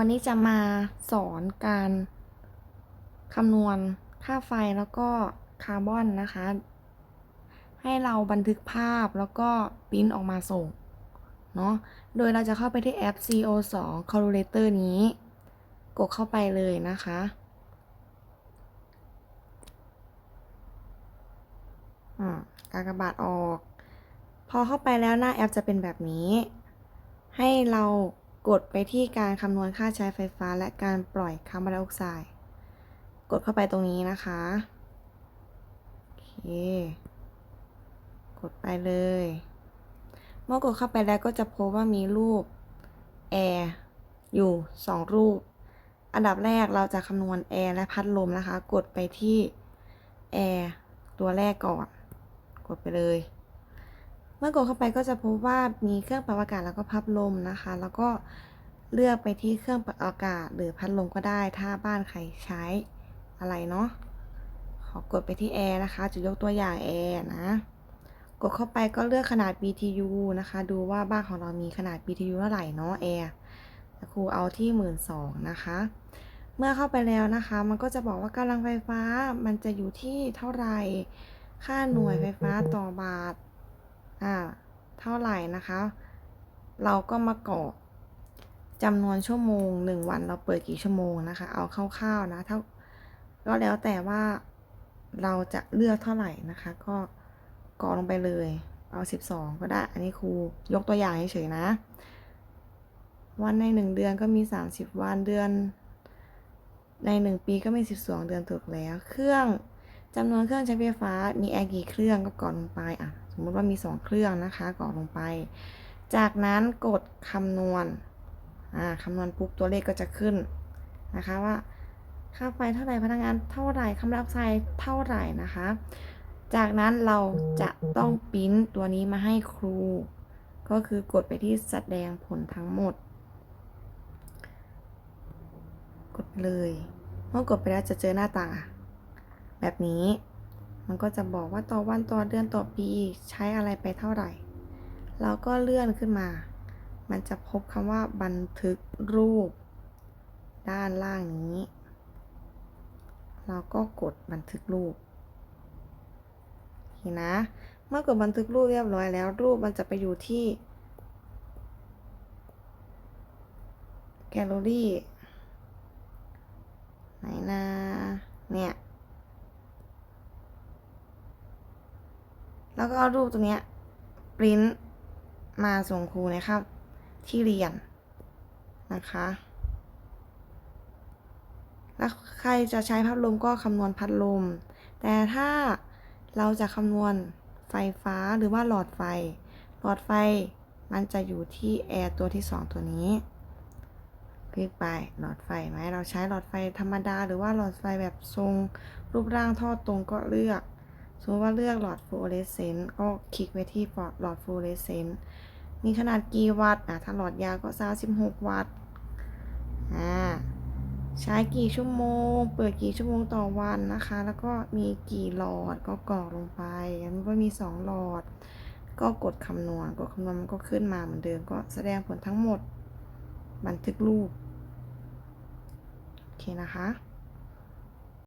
วันนี้จะมาสอนการคำนวณค่าไฟแล้วก็คาร์บอนนะคะ ให้เราบันทึกภาพแล้วก็ปริ้นออกมาส่งเนาะโดยเราจะเข้าไปที่แอป CO2 Calculator นี้ กดเข้าไปเลยนะคะอ่ากากบาทออก พอเข้าไปแล้วหน้าแอปจะเป็นแบบนี้ ให้เรา กดไปที่การคำนวณค่าใช้ไฟฟ้า และการปล่อยคาร์บอนไดออกไซด์กดเข้าไปตรงนี้นะคะโอเคกดไปเลยเมื่อกดเข้าไปแล้วก็จะพบว่ามีรูปแอร์อยู่ 2 รูป อันดับแรกเราจะคำนวณแอร์และพัดลมนะคะ กดไปที่แอร์ตัวแรกก่อน กดไปเลย เมื่อกดเข้าไปก็จะพบว่ามีเครื่องปรับอากาศแล้วก็พัดลมนะคะ แล้วก็เลือกไปที่เครื่องปรับอากาศหรือพัดลมก็ได้ ถ้าบ้านใครใช้อะไรเนาะ ขอกดไปที่แอร์นะคะ จะยกตัวอย่างแอร์นะ กดเข้าไปก็เลือกขนาด BTU นะคะ ดูว่าบ้านของเรามีขนาด BTU เท่าไหร่เนาะแอร์ครูเอาที่หมื่นสองนะคะ เมื่อเข้าไปแล้วนะคะ มันก็จะบอกว่ากำลังไฟฟ้ามันจะอยู่ที่เท่าไหร่ ค่าหน่วยไฟฟ้าต่อบาท เท่าไหร่นะคะ เราก็มากรอกจำนวนชั่วโมง 1 วันเราเปิดกี่ชั่วโมงนะคะ เอาคร่าวๆนะเท่าก็แล้วแต่ว่าเราจะเลือกเท่าไหร่นะคะ ก็กรอกลงไปเลย เอา 12 ก็ได้ อันนี้ครูยกตัวอย่างเฉยๆนะ วันใน 1 เดือนก็มี 30 วันเดือน ใน 1 ปีก็มี 12 เดือนถูกแล้ว เครื่อง จำนวนเครื่องใช้ไฟฟ้ามีแอร์กี่เครื่องก็กรอกลงไปอะสมมุติว่ามี 2 เครื่องนะคะกรอกลงไป จากนั้นกดคำนวณอ่าคำนวณปุ๊บตัวเลขก็จะขึ้นนะคะว่าค่าไฟเท่าไหร่พลังงานเท่าไหร่คาร์บอนไดออกไซด์เท่าไหร่นะคะ จากนั้นเราจะต้องปริ้นตัวนี้มาให้ครู ก็คือกดไปที่แสดงผลทั้งหมด กดเลยเมื่อกดไปแล้วจะเจอหน้าต่าง แบบนี้ มันก็จะบอกว่าต่อวันต่อเดือนต่อปีใช้อะไรไปเท่าไหร่ เราก็เลื่อนขึ้นมา มันจะพบคำว่าบันทึกรูป ด้านล่างนี้ เราก็กดบันทึกรูปโอเคนะ เมื่อกดบันทึกรูปเรียบร้อยแล้ว รูปมันจะไปอยู่ที่แกลเลอรี่ไหนนะเนี่ย แล้วก็เอารูปตรงเนี้ยปริ้นมาส่งครูนะครับ ที่เรียนนะคะ แล้วใครจะใช้พัดลมก็คำนวณพัดลม แต่ถ้าเราจะคำนวณไฟฟ้าหรือว่าหลอดไฟ หลอดไฟมันจะอยู่ที่แอร์ตัวที่ 2 ตัวนี้ คลิกไปหลอดไฟไหมเราใช้หลอดไฟธรรมดา หรือว่าหลอดไฟแบบทรงรูปร่างทอดตรงก็เลือก สมมติว่าเลือกหลอดฟลูออเรสเซนต์ก็คลิกไปที่หลอดฟลูออเรสเซนต์มีขนาดกี่วัตต์อะถ้าหลอดยาวก็36วัตต์อ่าใช้กี่ชั่วโมง เปิดกี่ชั่วโมงต่อวันนะคะ แล้วก็มีกี่หลอดก็กรอกลงไปอันนี้ว่ามี 2 หลอด ก็กดคำนวณ กดคำนวณมันก็ขึ้นมาเหมือนเดิม ก็แสดงผลทั้งหมด บันทึกรูป โอเคนะคะ